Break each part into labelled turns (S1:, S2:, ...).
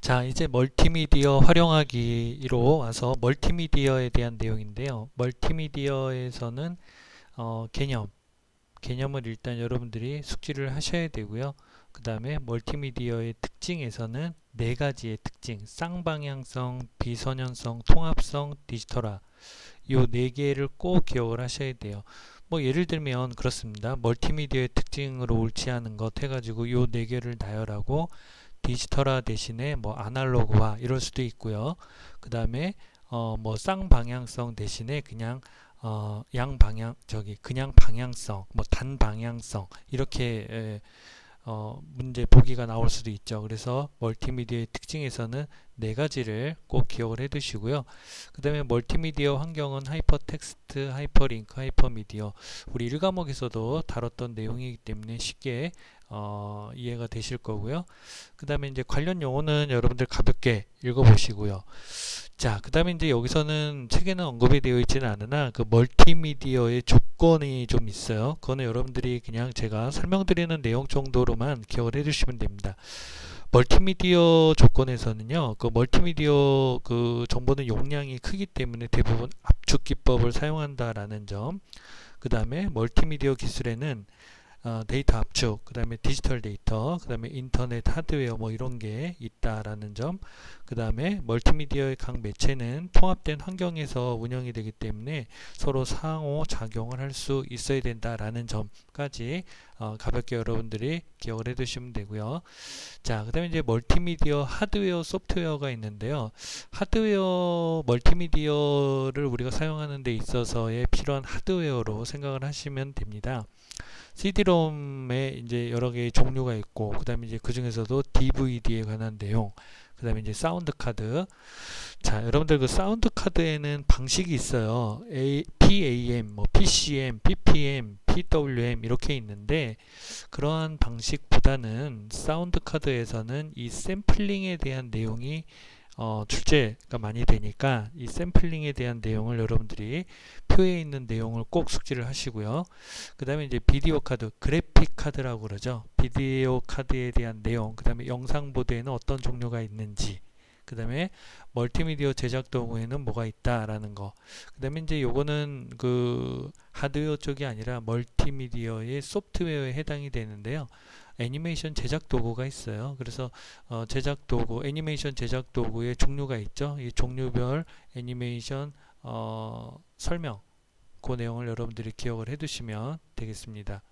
S1: 자, 이제 멀티미디어 활용하기로 와서 멀티미디어에 대한 내용인데요. 멀티미디어에서는 어, 개념, 개념을 일단 여러분들이 숙지를 하셔야 되고요. 그 다음에 멀티미디어의 특징에서는 네 가지의 특징, 쌍방향성, 비선현성, 통합성, 디지털화 요 네 개를 꼭 기억을 하셔야 돼요. 뭐 예를 들면 그렇습니다. 멀티미디어의 특징으로 옳지 않은 것 해가지고 요 네 개를 나열하고 디지털화 대신에 뭐 아날로그화 이럴 수도 있고요. 그 다음에 어 뭐 쌍방향성 대신에 그냥 어 양방향 저기 그냥 방향성 뭐 단방향성 이렇게 에, 어 문제 보기가 나올 수도 있죠. 그래서 멀티미디어의 특징에서는 네 가지를 꼭 기억을 해 두시고요. 그 다음에 멀티미디어 환경은 하이퍼텍스트, 하이퍼링크, 하이퍼미디어 우리 1과목에서도 다뤘던 내용이기 때문에 쉽게 어, 이해가 되실 거고요. 그 다음에 이제 관련 용어는 여러분들 가볍게 읽어보시고요. 자, 그 다음에 이제 여기서는 책에는 언급이 되어 있지는 않으나 그 멀티미디어의 조건이 좀 있어요. 그거는 여러분들이 그냥 제가 설명드리는 내용 정도로만 기억을 해주시면 됩니다. 멀티미디어 조건에서는요, 그 멀티미디어 그 정보는 용량이 크기 때문에 대부분 압축 기법을 사용한다라는 점. 그 다음에 멀티미디어 기술에는 어, 데이터 압축, 그 다음에 디지털 데이터, 그 다음에 인터넷 하드웨어 뭐 이런 게 있다라는 점, 그 다음에 멀티미디어의 각 매체는 통합된 환경에서 운영이 되기 때문에 서로 상호 작용을 할 수 있어야 된다라는 점까지 어, 가볍게 여러분들이 기억을 해 두시면 되고요. 자, 그 다음에 이제 멀티미디어 하드웨어, 소프트웨어가 있는데요. 하드웨어, 멀티미디어를 우리가 사용하는 데 있어서의 필요한 하드웨어로 생각을 하시면 됩니다. CD-ROM에 이제 여러 개의 종류가 있고, 그 다음에 이제 그 중에서도 DVD에 관한 내용, 그 다음에 이제 사운드 카드. 자, 여러분들 그 사운드 카드에는 방식이 있어요. A, PAM, 뭐 PCM, PPM, PWM 이렇게 있는데, 그러한 방식보다는 사운드 카드에서는 이 샘플링에 대한 내용이 어, 출제가 많이 되니까 이 샘플링에 대한 내용을 여러분들이 표에 있는 내용을 꼭 숙지를 하시고요. 그 다음에 이제 비디오 카드, 그래픽 카드라고 그러죠. 비디오 카드에 대한 내용, 그 다음에 영상 보드에는 어떤 종류가 있는지, 그 다음에 멀티미디어 제작 도구에는 뭐가 있다라는 거. 그 다음에 이제 요거는 그 하드웨어 쪽이 아니라 멀티미디어의 소프트웨어에 해당이 되는데요. 애니메이션 제작 도구가 있어요. 그래서 어, 제작 도구, 애니메이션 제작 도구의 종류가 있죠. 이 종류별 애니메이션 어, 설명, 그 내용을 여러분들이 기억을 해두시면 되겠습니다.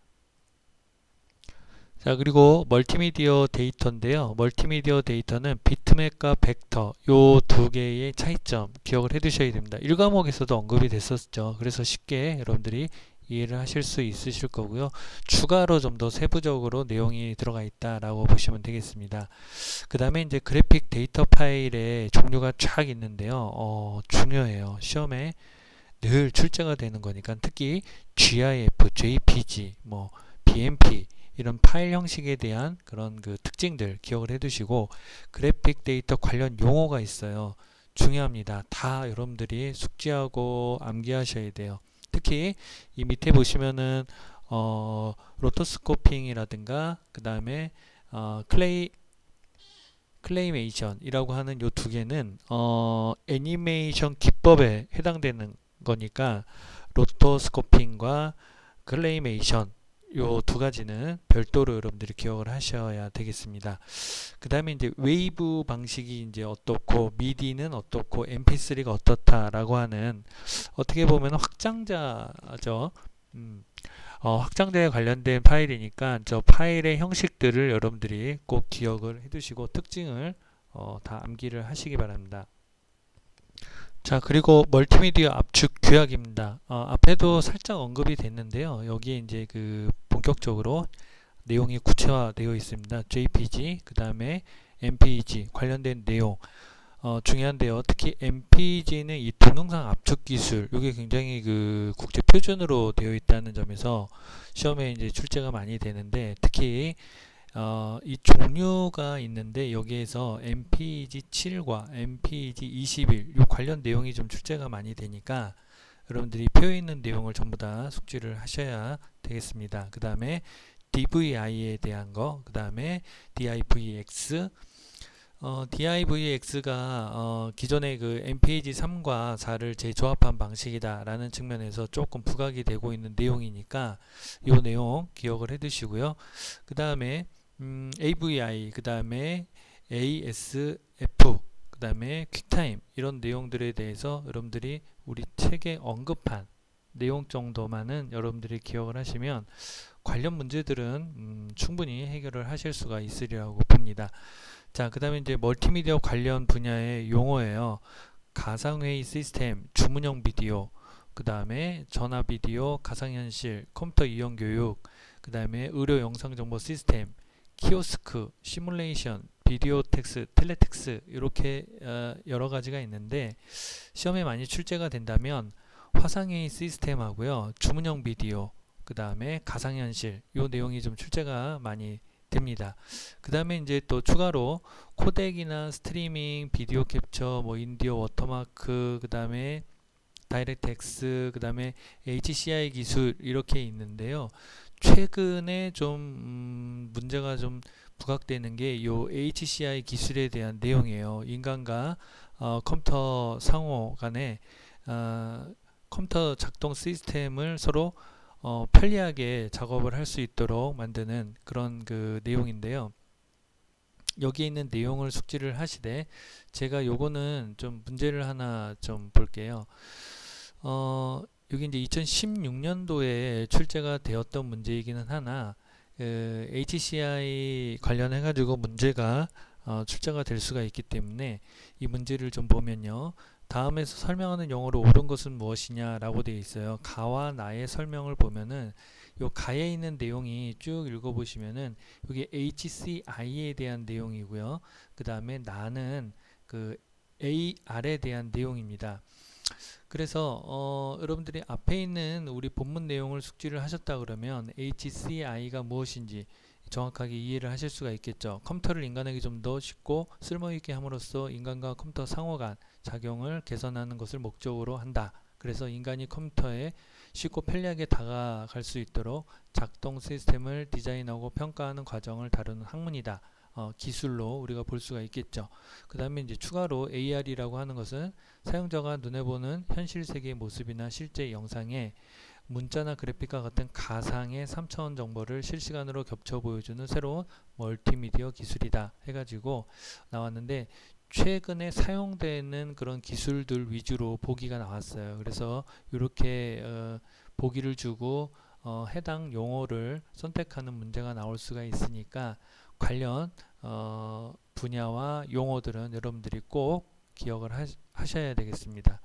S1: 자 그리고 멀티미디어 데이터인데요. 멀티미디어 데이터는 비트맵과 벡터 요 두 개의 차이점 기억을 해 두셔야 됩니다. 1과목에서도 언급이 됐었죠. 그래서 쉽게 여러분들이 이해를 하실 수 있으실 거고요. 추가로 좀 더 세부적으로 내용이 들어가 있다라고 보시면 되겠습니다. 그 다음에 이제 그래픽 데이터 파일의 종류가 쫙 있는데요. 어, 중요해요. 시험에 늘 출제가 되는 거니까 특히 GIF, JPG, 뭐 BMP 이런 파일 형식에 대한 그런 그 특징들 기억을 해두시고 그래픽 데이터 관련 용어가 있어요. 중요합니다. 다 여러분들이 숙지하고 암기하셔야 돼요. 특히 이 밑에 보시면은 어, 로토스코핑이라든가 그 다음에 어, 클레이 클레이메이션이라고 하는 요 두 개는 어, 애니메이션 기법에 해당되는 거니까 로토스코핑과 클레이메이션 요 두 가지는 별도로 여러분들이 기억을 하셔야 되겠습니다. 그 다음에 이제 웨이브 방식이 이제 어떻고 미디는 어떻고 mp3가 어떻다라고 하는 어떻게 보면 확장자죠. 음, 어, 확장자에 관련된 파일이니까 저 파일의 형식들을 여러분들이 꼭 기억을 해두시고 특징을 어, 다 암기를 하시기 바랍니다. 자 그리고 멀티미디어 압축 규약입니다. 어, 앞에도 살짝 언급이 됐는데요. 여기에 이제 그 본격적으로 내용이 구체화되어 있습니다. JPG 그 다음에 MPEG 관련된 내용 어, 중요한데요. 특히 MPEG는 이 동영상 압축 기술 이게 굉장히 그 국제 표준으로 되어 있다는 점에서 시험에 이제 출제가 많이 되는데 특히 어, 이 종류가 있는데 여기에서 MPG 7과 MPG 21 이 관련 내용이 좀 출제가 많이 되니까 여러분들이 표에 있는 내용을 전부 다 숙지를 하셔야 되겠습니다. 그 다음에 DVI에 대한 거, 그 다음에 DIVX, 어, DIVX가 어, 기존의 그 MPAG 3과 4를 재조합한 방식이다라는 측면에서 조금 부각이 되고 있는 내용이니까 이 내용 기억을 해 두시고요. 그 다음에 음, AVI, 그 다음에 ASF, 그 다음에 퀵타임 이런 내용들에 대해서 여러분들이 우리 책에 언급한 내용 정도만은 여러분들이 기억을 하시면 관련 문제들은 음, 충분히 해결을 하실 수가 있으리라고 봅니다. 자, 그 다음에 이제 멀티미디어 관련 분야의 용어예요. 가상회의 시스템, 주문형 비디오, 그 다음에 전화 비디오, 가상현실, 컴퓨터 이용 교육, 그 다음에 의료 영상 정보 시스템, 키오스크, 시뮬레이션, 비디오 텍스, 텔레텍스 이렇게 어, 여러 가지가 있는데 시험에 많이 출제가 된다면 화상회의 시스템하고요, 주문형 비디오, 그 다음에 가상현실 요 내용이 좀 출제가 많이 됩니다. 그 다음에 이제 또 추가로 코덱이나 스트리밍, 비디오 캡처, 뭐 인디오 워터마크, 그 다음에 다이렉트 X, 그 다음에 HCI 기술 이렇게 있는데요. 최근에 좀 음, 문제가 좀 부각되는 게요 HCI 기술에 대한 내용이에요. 인간과 어, 컴퓨터 상호 간에 어, 컴퓨터 작동 시스템을 서로 어, 편리하게 작업을 할 수 있도록 만드는 그런 그 내용인데요. 여기에 있는 내용을 숙지를 하시되 제가 요거는 좀 문제를 하나 좀 볼게요. 어, 여기 이제 2016년도에 출제가 되었던 문제이기는 하나 그 HCI 관련해 가지고 문제가 어, 출제가 될 수가 있기 때문에 이 문제를 좀 보면요. 다음에서 설명하는 용어로 옳은 것은 무엇이냐라고 되어 있어요. 가와 나의 설명을 보면은 요 가에 있는 내용이 쭉 읽어보시면은 여기 HCI에 대한 내용이고요. 그 다음에 나는 그 AR에 대한 내용입니다. 그래서 어, 여러분들이 앞에 있는 우리 본문 내용을 숙지를 하셨다 그러면 HCI가 무엇인지 정확하게 이해를 하실 수가 있겠죠. 컴퓨터를 인간에게 좀 더 쉽고 쓸모있게 함으로써 인간과 컴퓨터 상호 간 작용을 개선하는 것을 목적으로 한다. 그래서 인간이 컴퓨터에 쉽고 편리하게 다가갈 수 있도록 작동 시스템을 디자인하고 평가하는 과정을 다루는 학문이다. 어, 기술로 우리가 볼 수가 있겠죠. 그 다음에 이제 추가로 AR이라고 하는 것은 사용자가 눈에 보는 현실 세계의 모습이나 실제 영상에 문자나 그래픽과 같은 가상의 3차원 정보를 실시간으로 겹쳐 보여주는 새로운 멀티미디어 기술이다 해가지고 나왔는데 최근에 사용되는 그런 기술들 위주로 보기가 나왔어요. 그래서 이렇게 어, 보기를 주고 어, 해당 용어를 선택하는 문제가 나올 수가 있으니까 관련 어, 분야와 용어들은 여러분들이 꼭 기억을 하, 하셔야 되겠습니다.